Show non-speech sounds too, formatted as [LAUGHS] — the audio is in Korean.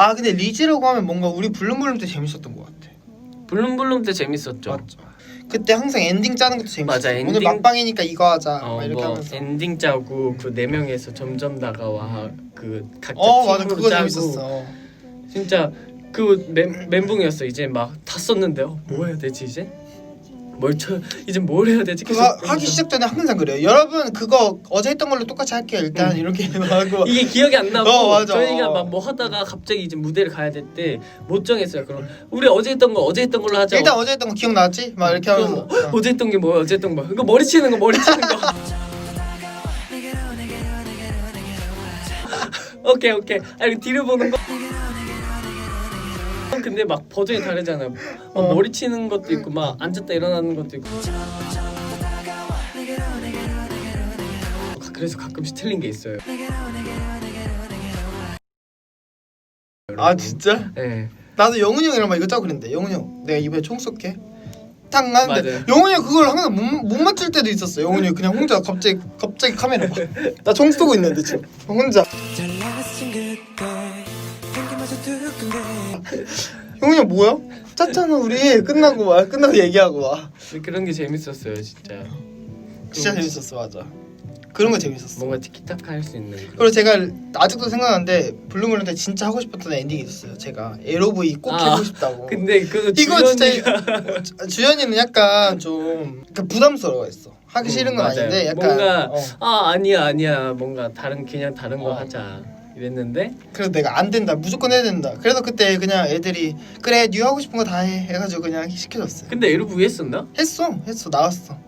아 근데 리즈라고 하면 뭔가 우리 블룸블룸 때 재밌었던 것 같아. 블룸블룸 때 재밌었죠. 맞죠. 그때 항상 엔딩 짜는 것도 재밌었어. 맞아, 오늘 엔딩- 막방이니까 이거 하자. 어, 막 이렇게 뭐 하면서. 엔딩 짜고 그 네 명에서 점점 다가와 그 각자 어 맞아 팀으로 그거 짜고 재밌었어. 진짜 그 멘, 멘붕이었어. 이제 막 다 썼는데 어, 뭐 해야 되지 이제? 뭘 쳐? 이제 뭘 해야 되지? 그거 하기 시작 전에 항상 그래요. 여러분 그거 어제 했던 걸로 똑같이 할게요. 일단 이렇게 하고 [LAUGHS] 이게 기억이 안 나고 어, 맞아. 저희가 막 뭐 하다가 갑자기 이제 무대를 가야 될 때 못 정했어요. 그럼 우리 어제 했던 거 어제 했던 걸로 하자. 일단 어제 했던 거 기억나지? 막 이렇게 하면서 그럼 어, 어제 했던 게 뭐야? 어제 했던 거. 이거 머리 치는 거 머리 치는 거. [LAUGHS] [LAUGHS] 오케이 오케이. 아 이거 뒤를 보는 거. 근데 막 버전이 다르잖아요. 막 어. 머리 치는 것도 있고 막 앉았다 일어나는 것도 있고. 그래서 가끔씩 틀린 게 있어요. 아 진짜? 네. 나도 영훈이 형이랑 막 이거 짜고 그랬는데 영훈이 형 내가 이번에 총 쏠게 탁 하는데 맞아요. 영훈이 형 그걸 항상 못, 못 맞출 때도 있었어 영훈이 형 그냥 혼자 갑자기 갑자기 카메라 봐나 총 쏘고 있는데 지금 혼자 잘 나갔은 그때 향기마저 두근데 영훈이 형 뭐야? 짰잖아 우리 끝나고 와 끝나고 얘기하고 와 그런 게 재밌었어요 진짜. 진짜 재밌었어 맞아 그런 거 재밌었어 뭔가 티키타카 할 수 있는. 그런- 그리고 제가 아직도 생각나는데 블루물론 때 진짜 하고 싶었던 엔딩이 있었어요 제가 LOV 꼭 아, 해보고 싶다고 근데 그 이거 진짜 주연이가 주- 주연이는 약간 좀 그러니까 부담스러워했어. 하기 음, 싫은 건 맞아요. 아닌데 약간 뭔가 어. 아 아니야 아니야 뭔가 다른 그냥 다른 거 어. 하자 이랬는데 그래서 내가 안 된다 무조건 해야 된다. 그래서 그때 그냥 애들이 그래 뉴 하고 싶은 거 다 해 해가지고 그냥 시켜줬어요. 근데 LV 했었나? 했어 했어 나왔어.